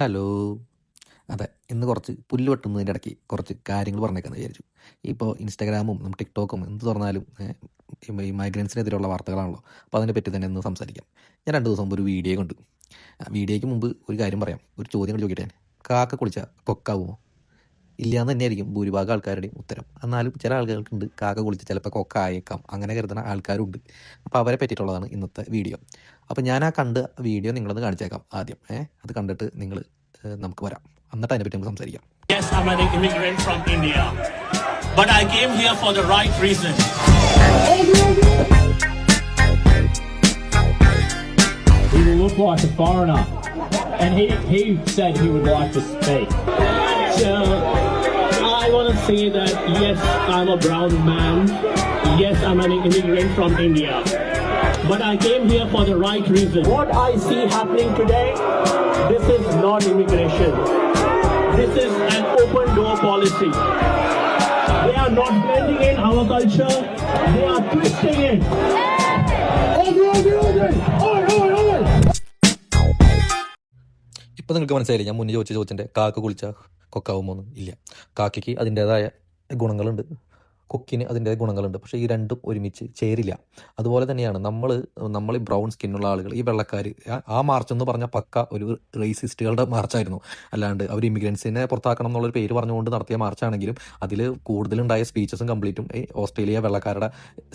Hello. അതെ ഇന്ന് കുറച്ച് പുല്ല് വെട്ടുന്നതിന്റെ ഇടയ്ക്ക് കുറച്ച് കാര്യങ്ങൾ പറഞ്ഞേക്കാന്ന് വിചാരിച്ചു. ഇപ്പോൾ ഇൻസ്റ്റാഗ്രാമും ടിക്ടോക്കും എന്ത് തുറന്നാലും ഈ മൈഗ്രൻസിനെതിരെയുള്ള വാർത്തകളാണല്ലോ. അപ്പോൾ അതിനെ പറ്റി തന്നെ ഒന്ന് സംസാരിക്കാം. ഞാൻ രണ്ട് ദിവസം മുമ്പ് ഒരു വീഡിയോ കണ്ടു. വീഡിയോയ്ക്ക് മുമ്പ് ഒരു കാര്യം പറയാം. ഒരു ചോദ്യം കൂടി ചോദിക്കട്ടെ കാക്ക കുളിച്ച കൊക്കാവുമോ? ഇല്ലയെന്ന് തന്നെയായിരിക്കും ഭൂരിഭാഗം ആൾക്കാരുടെയും ഉത്തരം. എന്നാലും ചില ആളുകൾക്കുണ്ട് കാക്ക കുളിച്ച് ചിലപ്പോൾ കൊക്ക ആയേക്കാം അങ്ങനെ കരുതുന്ന ആൾക്കാരുണ്ട്. അപ്പോൾ അവരെ പറ്റിയിട്ടുള്ളതാണ് ഇന്നത്തെ വീഡിയോ. അപ്പോൾ ഞാൻ ആ കണ്ട് വീഡിയോ നിങ്ങളൊന്ന് കാണിച്ചേക്കാം ആദ്യം ഏഹ് അത് കണ്ടിട്ട് നിങ്ങൾ നമുക്ക് വരാം എന്നിട്ട് അതിനെപ്പറ്റി നമുക്ക് സംസാരിക്കാം Yes, I'm an immigrant from India. But I came here for the right reason. He will look like a foreigner. And he, he said he would like to speak. So, I want to say that yes, I'm a brown man. Yes, I'm an immigrant from India. But I came here for the right reason. What I see happening today, this is not immigration. This is an open door policy. They are not blending in our culture, they are twisting it. ഇപ്പോൾ നിങ്ങൾക്ക് മനസ്സിലായില്ലേ ഞാൻ മുന്നേ ചോദിച്ച ചോദിച്ചിന്റെ കാക്ക കുളിച്ച കൊക്കാവുമോന്ന് ഇല്ല കാക്കയ്ക്ക് അതിന്റേതായ ഗുണങ്ങളുണ്ട് കൊക്കിന് അതിന്റെ ഗുണങ്ങളുണ്ട്. പക്ഷേ ഈ രണ്ടും ഒരുമിച്ച് ചേരില്ല. അതുപോലെ തന്നെയാണ് നമ്മൾ നമ്മൾ ഈ ബ്രൗൺ സ്കിന്നുള്ള ആളുകൾ ഈ വെള്ളക്കാർ ആ മാർച്ച് എന്ന് പറഞ്ഞാൽ പക്ക ഒരു റേസിസ്റ്റുകളുടെ മാർച്ചായിരുന്നു. അല്ലാണ്ട് അവർ ഇമിഗ്രൻസിനെ പുറത്താക്കണം എന്നുള്ളൊരു പേര് പറഞ്ഞുകൊണ്ട് നടത്തിയ മാർച്ചാണെങ്കിലും അതിൽ കൂടുതലുണ്ടായ സ്പീച്ചസും കംപ്ലീറ്റും ഈ ഓസ്ട്രേലിയ വെള്ളക്കാരുടെ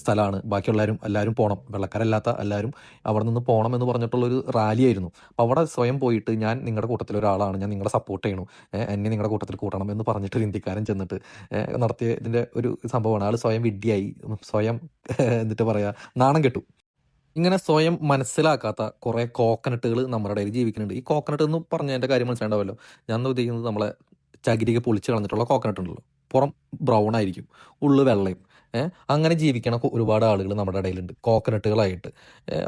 സ്ഥലമാണ് ബാക്കിയുള്ളവരും എല്ലാവരും പോകണം വെള്ളക്കാരല്ലാത്ത എല്ലാവരും അവിടെ നിന്ന് പോകണം എന്ന് പറഞ്ഞിട്ടുള്ളൊരു റാലിയായിരുന്നു. അപ്പോൾ അവിടെ സ്വയം പോയിട്ട് ഞാൻ നിങ്ങളുടെ കൂട്ടത്തിൽ ഒരാളാണ്. ഞാൻ നിങ്ങളെ സപ്പോർട്ട് ചെയ്യണു. എന്നെ നിങ്ങളുടെ കൂട്ടത്തിൽ കൂട്ടണം എന്ന് പറഞ്ഞിട്ട് ഒരു ഇന്ത്യക്കാരൻ ചെന്നിട്ട് നടത്തിയ ഇതിന്റെ ഒരു സംഭവമാണ്. ആൾ സ്വയം വിഡ്ഢിയായി. സ്വയം എന്നിട്ട് പറയാ നാണം കെട്ടു. ഇങ്ങനെ സ്വയം മനസ്സിലാക്കാത്ത കുറേ കോക്കനട്ടുകൾ നമ്മുടെ ഇടയിൽ ജീവിക്കുന്നുണ്ട്. ഈ കോക്കനട്ട് എന്ന് പറഞ്ഞതിന്റെ കാര്യം മനസ്സിലാണ്ടാവല്ലോ ഞാൻ ഉദ്ദേശിക്കുന്നത് നമ്മളെ ചകിരിക പൊളിച്ച് കളഞ്ഞിട്ടുള്ള കോക്കനട്ട് ഉണ്ടല്ലോ. പുറം ബ്രൗൺ ആയിരിക്കും. ഉള്ളു വെള്ളയും. അങ്ങനെ ജീവിക്കണ ഒരുപാട് ആളുകൾ നമ്മുടെ ഇടയിലുണ്ട്. കോക്കനട്ടുകളായിട്ട്.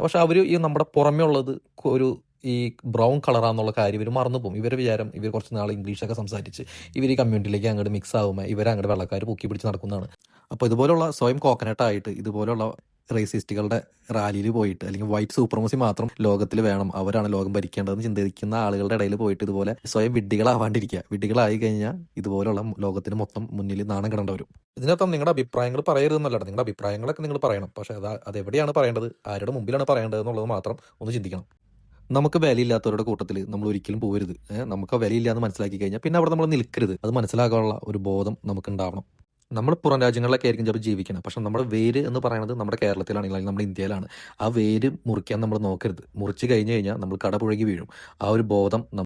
പക്ഷെ അവർ ഈ നമ്മുടെ പുറമേ ഉള്ളത് ഒരു ഈ ബ്രൗൺ കളറാന്നുള്ള കാര്യം ഇവർ മറന്നു പോകും. ഇവരുടെ വിചാരം ഇവർ കുറച്ച് നാൾ ഇംഗ്ലീഷൊക്കെ സംസാരിച്ച് ഇവർ ഈ കമ്മ്യൂണിറ്റിയിലേക്ക് അങ്ങോട്ട് മിക്സ് ആകുമ്പോൾ ഇവർ അങ്ങോട്ട് വെള്ളക്കാർ പൊക്കി പിടിച്ച് നടക്കുന്നതാണ്. അപ്പോൾ ഇതുപോലുള്ള സ്വയം കോക്കനട്ടായിട്ട് ഇതുപോലുള്ള റേസിസ്റ്റുകളുടെ റാലിയിൽ പോയിട്ട് അല്ലെങ്കിൽ വൈറ്റ് സൂപ്രമസി മാത്രം ലോകത്തിൽ വേണം അവരാണ് ലോകം ഭരിക്കേണ്ടതെന്ന് ചിന്തിക്കുന്ന ആളുകളുടെ ഇടയിൽ പോയിട്ട് ഇതുപോലെ സ്വയം വിഡ്ഢികളാവാണ്ടിരിക്കുക. വിഡ്ഢികളായി കഴിഞ്ഞാൽ ഇതുപോലുള്ള ലോകത്തിന് മൊത്തം മുന്നിൽ നാണം കിടേണ്ട വരും. ഇതിനകത്ത് നിങ്ങളുടെ അഭിപ്രായങ്ങൾ പറയരുതെന്നല്ല നിങ്ങളുടെ അഭിപ്രായങ്ങളൊക്കെ നിങ്ങൾ പറയണം. പക്ഷേ അത് അതെവിടെയാണ് പറയേണ്ടത്? ആരുടെ മുമ്പിലാണ് പറയേണ്ടത് എന്നുള്ളത് മാത്രം ഒന്ന് ചിന്തിക്കണം. നമുക്ക് വിലയില്ലാത്തവരുടെ കൂട്ടത്തിൽ നമ്മൾ ഒരിക്കലും പോകരുത് നമുക്ക് വിലയില്ല എന്ന് മനസ്സിലാക്കി കഴിഞ്ഞാൽ പിന്നെ അവിടെ നമ്മൾ നിൽക്കരുത്. അത് മനസ്സിലാക്കാനുള്ള ഒരു ബോധം നമുക്ക് ഉണ്ടാവണം നമ്മൾ പുറം രാജ്യങ്ങളിലൊക്കെ ആയിരിക്കും ചിലപ്പോൾ ജീവിക്കണം പക്ഷെ നമ്മുടെ വേര് എന്ന് പറയുന്നത് നമ്മുടെ കേരളത്തിലാണെങ്കിൽ അല്ലെങ്കിൽ നമ്മുടെ ഇന്ത്യയിലാണ്. ആ വേര് മുറിക്കാൻ നമ്മൾ നോക്കരുത്. മുറിച്ച് കഴിഞ്ഞ് കഴിഞ്ഞാൽ നമ്മൾ കടപുഴകി വീഴും. ആ ഒരു ബോധം